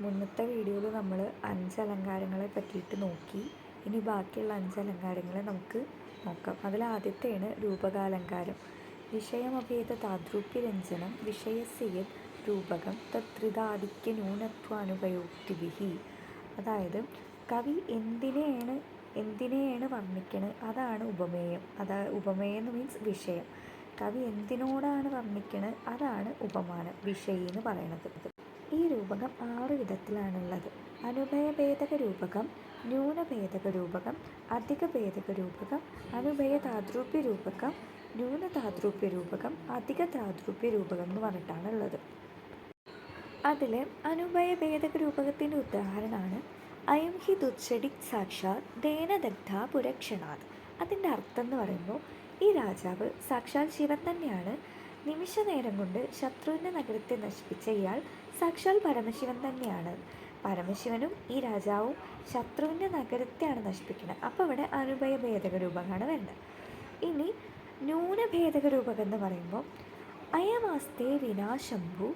മുന്നത്തെ വീഡിയോയിൽ നമ്മൾ അഞ്ച് അലങ്കാരങ്ങളെ പറ്റിയിട്ട് നോക്കി. ഇനി ബാക്കിയുള്ള അഞ്ച് അലങ്കാരങ്ങളെ നമുക്ക് നോക്കാം. അതിൽ ആദ്യത്തെയാണ് രൂപകാലങ്കാരം. വിഷയമഭേദ താതൃപ്യരഞ്ജനം വിഷയസ്യ രൂപകം തത്രിതാദിക്യ ന്യൂനത്വാനുപയോക്തിവിഹി അതായത് കവി എന്തിനെയാണ് എന്തിനെയാണ് വർണിക്കണത് അതാണ് ഉപമേയം. അതാ ഉപമേയം മീൻസ് വിഷയം. കവി എന്തിനോടാണ് വർണിക്കണത് അതാണ് ഉപമാനം. വിഷയി എന്ന് പറയണത് ഈ രൂപകം ആറ് വിധത്തിലാണുള്ളത്. അനുഭയഭേദക രൂപകം ന്യൂനഭേദക രൂപകം അധിക ഭേദക രൂപകം അനുഭയ രൂപകം ന്യൂന രൂപകം അധിക താതൃപ്യ രൂപകം എന്ന് പറഞ്ഞിട്ടാണുള്ളത്. അതിൽ അനുഭയഭേദക രൂപകത്തിന്റെ ഉദാഹരണമാണ്. അയം ഹി ദുച്ഛടി സാക്ഷാത് ദേനദഗ്ധ പുരക്ഷണാത്. അതിന്റെ അർത്ഥം എന്ന് പറയുമ്പോൾ ഈ രാജാവ് സാക്ഷാൽ ശിവൻ തന്നെയാണ് നിമിഷ നേരം കൊണ്ട് ശത്രുവിന്റെ നഗരത്തെ നശിപ്പിച്ച ഇയാൾ സാക്ഷാൽ പരമശിവൻ തന്നെയാണ്. പരമശിവനും ഈ രാജാവും ശത്രുവിന്റെ നഗരത്തെയാണ് നശിപ്പിക്കുന്നത്. അപ്പോൾ ഇവിടെ അനുഭയ ഭേദക രൂപമാണ് ഇനി ന്യൂനഭേദക രൂപകം എന്ന് പറയുമ്പോൾ അയമാസ്തേ വിനാശംഭു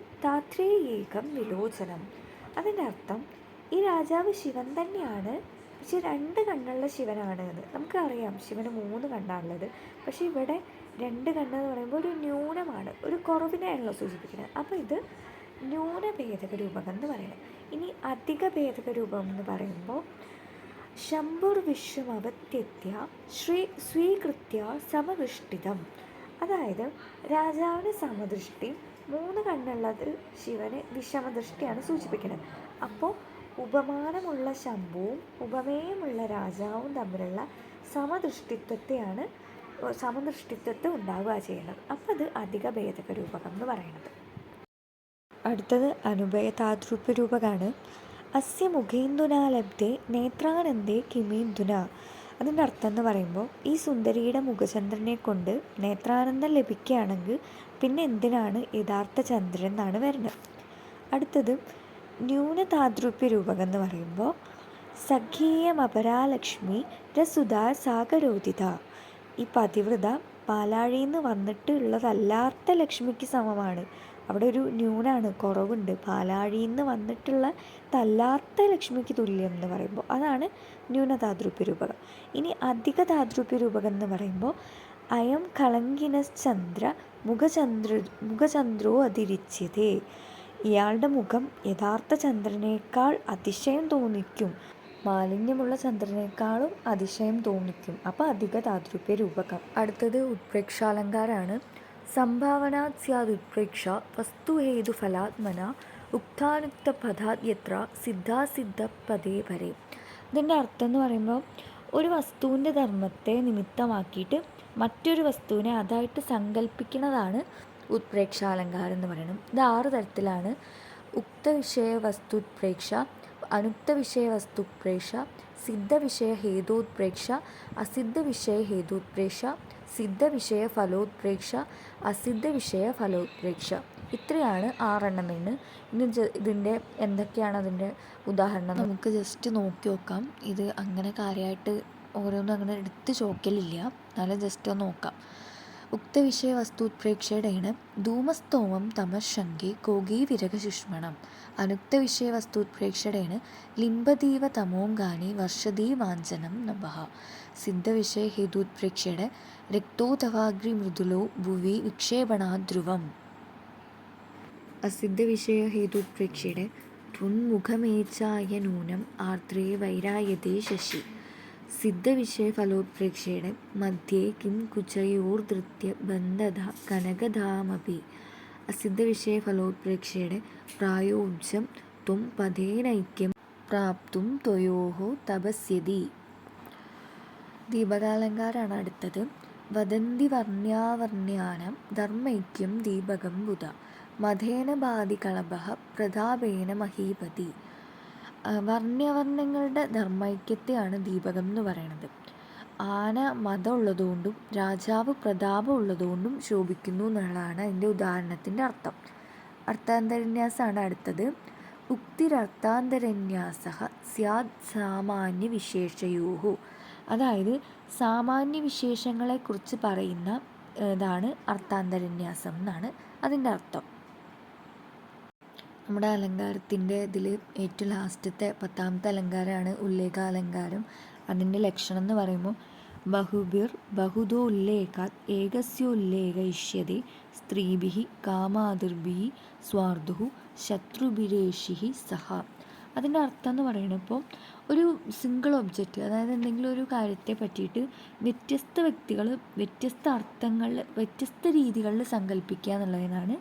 ഏകം വിലോചനം. അതിന്റെ അർത്ഥം ഈ രാജാവ് ശിവൻ തന്നെയാണ്. പക്ഷെ രണ്ട് കണ്ണുള്ള ശിവനാണ്. എന്ന് നമുക്കറിയാം ശിവന് മൂന്ന് കണ്ണാണുള്ളത്. പക്ഷെ ഇവിടെ രണ്ട് കണ്ണെന്ന് പറയുമ്പോൾ ഒരു ന്യൂനമാണ് ഒരു കുറവിനെയാണല്ലോ സൂചിപ്പിക്കുന്നത്. അപ്പോൾ ഇത് ന്യൂനഭേദക രൂപകം എന്ന് പറയുന്നത്. ഇനി അധിക ഭേദക രൂപം എന്ന് പറയുമ്പോൾ ശംഭുർ വിശ്വമവത്യ ശ്രീ സ്വീകൃത്യ സമദൃഷ്ടിതം അതായത് രാജാവിന് സമദൃഷ്ടി മൂന്ന് കണ്ണുള്ളത് ശിവന് വിഷമദൃഷ്ടിയാണ് സൂചിപ്പിക്കുന്നത്. അപ്പോൾ ഉപമാനമുള്ള ശംഭുവും ഉപമേയമുള്ള രാജാവും തമ്മിലുള്ള സമദൃഷ്ടിത്വത്തെയാണ് സമദൃഷ്ടിത്വത്തെ ഉണ്ടാവുക ചെയ്യുന്നത് അപ്പോൾ അത് അധിക ഭേദക രൂപകം എന്ന് പറയുന്നത്. അടുത്തത് അനുഭയ താതൃപ്യ രൂപകാണ്. അസ്യ മുഖേന്ദുനാ ലബ്ധേ നേത്രാനന്ദേ കിമേന്ദുന. അതിന്റെ അർത്ഥം എന്ന് പറയുമ്പോൾ ഈ സുന്ദരിയുടെ മുഖചന്ദ്രനെ കൊണ്ട് നേത്രാനന്ദം ലഭിക്കുകയാണെങ്കിൽ പിന്നെ എന്തിനാണ് യഥാർത്ഥ ചന്ദ്രൻ എന്നാണ് വരുന്നത്. അടുത്തത് ന്യൂനതാതൃപ്യ രൂപകം എന്ന് പറയുമ്പോൾ സഖീയമപരാലക്ഷ്മി രസുധാ സാഗരോദിത. ഈ പതിവ്രത പാലാഴി എന്ന് വന്നിട്ടുള്ളതല്ലാത്ത ലക്ഷ്മിക്ക് സമമാണ്. അവിടെ ഒരു ന്യൂനാണ് കുറവുണ്ട്. പാലാഴിന്ന് വന്നിട്ടുള്ള തല്ലാത്ത ലക്ഷ്മിക്ക് തുല്യം എന്ന് പറയുമ്പോൾ അതാണ് ന്യൂനതാതൃപ്യ രൂപകം ഇനി അധിക താതൃപ്യ രൂപകം എന്ന് പറയുമ്പോൾ അയം കളങ്കിന ചന്ദ്ര മുഖചന്ദ്ര മുഖചന്ദ്രോ അതിരിച്ചതേ. ഇയാളുടെ മുഖം യഥാർത്ഥ ചന്ദ്രനേക്കാൾ അതിശയം തോന്നിക്കും. മാലിന്യമുള്ള ചന്ദ്രനേക്കാളും അതിശയം തോന്നിക്കും. അപ്പോൾ അധിക താതൃപ്യ രൂപകം. അടുത്തത് ഉത്പ്രേക്ഷാലങ്കാരാണ്. സംഭാവന സ്യാദ് ഉത്പ്രേക്ഷ വസ്തുഹേതുഫലാത്മന ഉക്താനുക്ത പദാത് യത്ര സിദ്ധാസിദ്ധ പദേ വരെ. ഇതിന്റെ അർത്ഥം എന്ന് പറയുമ്പോൾ ഒരു വസ്തുവിന്റെ ധർമ്മത്തെ നിമിത്തമാക്കിയിട്ട് മറ്റൊരു വസ്തുവിനെ അതായിട്ട് സങ്കല്പിക്കുന്നതാണ് ഉത്പ്രേക്ഷാലങ്കാരം എന്ന് പറയുന്നത് ഇത് ആറ് തരത്തിലാണ്. ഉക്ത വിഷയ വസ്തുത്പ്രേക്ഷ അനുക്ത വിഷയ വസ്തുപ്രേക്ഷ സിദ്ധ വിഷയ അസിദ്ധവിഷയഫലോത്പ്രേക്ഷ. ഇത്രയാണ് ആറെണ്ണം എന്ന് ഇനി ഇതിന്റെ എന്തൊക്കെയാണ് അതിന്റെ ഉദാഹരണം? നമുക്ക് ജസ്റ്റ് നോക്കി നോക്കാം. ഇത് അങ്ങനെ കാര്യമായിട്ട് ഓരോന്നും അങ്ങനെ എടുത്ത് ചോക്കലില്ല. എന്നാലും ജസ്റ്റ് ഒന്ന് നോക്കാം. ഉക്തവിഷയ വസ്തുത്പ്രേക്ഷയുടെയാണ് ധൂമസ്തോമം തമശങ്കി കോഗീ വിരകശുഷ്മണം അനുക്ത വിഷയ വസ്തുത്പ്രേക്ഷയുടെയാണ് ലിംബദീവ തമോങ്കാനി വർഷദീ വാഞ്ചനം നഭ സിദ്ധവിഷയ ഹേതുത്പ്രേക്ഷയുടെ രക്തോതവാഗ്രി മൃദുലോ ഭുവി വിക്ഷേപണാ ധ്രുവം. അസിദ്ധ വിഷയ ഹേതുത്പ്രേക്ഷയുടെ ത്വന്മുഖമേച്ചായ നൂനം ആർദ്രേ വൈരായതേ ശശി. കിം കുചയോർധൃത്യ ബന്ധത കനകധാമപി. അസിദ്ധവിഷയ ഫലോത്പ്രേക്ഷയുടെ പ്രായോജ്യം ത്വം പതേനൈക്യം പ്രാപ്തും ത്വയോഹോ തപസ്യതി. ദീപകാലങ്കാരാണ് അടുത്തത്. വദന്തി വർണ്യാവർണ്യാനം ധർമ്മൈക്യം ദീപകം ബുധ. മധേന ബാധി കളഭ പ്രതാപേന മഹീപതി. വർണ്യവർണങ്ങളുടെ ധർമ്മൈക്യത്തെയാണ് ദീപകം എന്ന് പറയുന്നത് ആന മതം ഉള്ളതുകൊണ്ടും രാജാവ് പ്രതാപം ഉള്ളതുകൊണ്ടും ശോഭിക്കുന്നു എന്നുള്ളതാണ് അതിന്റെ ഉദാഹരണത്തിന്റെ അർത്ഥം. അർത്ഥാന്തരന്യാസമാണ് അടുത്തത്. ഉക്തിരർത്ഥാന്തരന്യാസ സ്യാദ് സാമാന്യ വിശേഷയോഹു. അതായത് സാമാന്യ വിശേഷങ്ങളെക്കുറിച്ച് പറയുന്ന ഇതാണ് അർത്ഥാന്തരന്യാസം എന്നാണ് അതിന്റെ അർത്ഥം. നമ്മുടെ അലങ്കാരത്തിന്റെ ഇതിൽ ഏറ്റവും ലാസ്റ്റത്തെ പത്താമത്തെ അലങ്കാരമാണ് ഉല്ലേഖ അലങ്കാരം. അതിന്റെ ലക്ഷണം എന്ന് പറയുമ്പോൾ ബഹുബിർ ബഹുദോ ഉല്ലേഖാത് ഏകസ്യോല്ലേഖയിഷ്യതി സ്ത്രീഭി കാമാതിർഭി സ്വാർദ്ധു ശത്രുഭിരേഷി സഹ. അതിന്റെ അർത്ഥം എന്ന് പറയുന്നത് ഇപ്പോൾ ഒരു സിംഗിൾ ഒബ്ജക്റ്റ് അതായത് എന്തെങ്കിലും ഒരു കാര്യത്തെ പറ്റിയിട്ട് വ്യത്യസ്ത വ്യക്തികൾ വ്യത്യസ്ത അർത്ഥങ്ങളിൽ വ്യത്യസ്ത രീതികളിൽ സങ്കല്പിക്കുക എന്നുള്ളതിനാണ്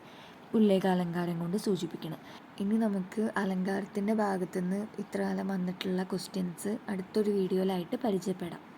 ഉല്ലേഖാലങ്കാരം കൊണ്ട് സൂചിപ്പിക്കണം. ഇനി നമുക്ക് അലങ്കാരത്തിന്റെ ഭാഗത്തുനിന്ന് ഇത്ര കാലം വന്നിട്ടുള്ള ക്വസ്റ്റ്യൻസ് അടുത്തൊരു വീഡിയോയിലായിട്ട് പരിചയപ്പെടാം.